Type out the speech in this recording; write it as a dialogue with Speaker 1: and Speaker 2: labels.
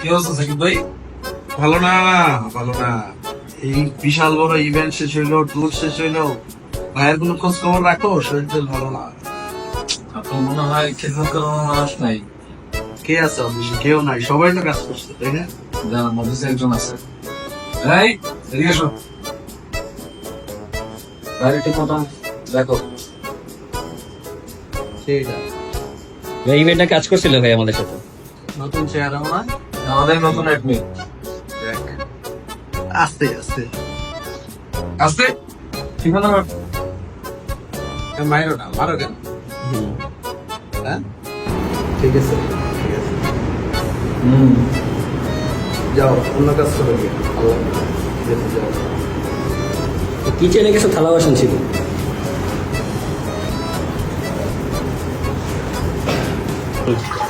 Speaker 1: কি অবস্থা সাকিব ভাই?
Speaker 2: ভালো না ভালো না। এই বিশাল বড় ইভেন্ট শেষ হইল ট্যুর শেষ হইল। ভাইয়ের কোনো খোঁজ খবর রাখো শরীর ভালো না।
Speaker 1: আপনার মনে হয় মানুষ নাই?
Speaker 2: কে আছে অফিসে কেউ নাই সবাই তো কাজ করছে তাই না?
Speaker 1: জানার মধ্যে একজন আছে। এই এদিকে ঠিক মতন দেখো।
Speaker 2: ঠিক আছে
Speaker 3: ভাই ইভেন্টটা কাজ করছিল ভাই আমাদের সাথে।
Speaker 2: নতুন চেয়ার আমার
Speaker 1: আমাদের নতুন অ্যাডমিট
Speaker 2: দেখ। আস্তে আস্তে।
Speaker 1: আসতে? ঠিকানা
Speaker 2: মাইরো না মারো কেন? হ্যাঁ? ঠিক আছে ঠিক আছে।
Speaker 1: হুম।
Speaker 2: যাও অন্য কাজ করে যেতে যাও।
Speaker 3: কিচেনে কিছু থালা বাসন ছিল।
Speaker 2: হুম।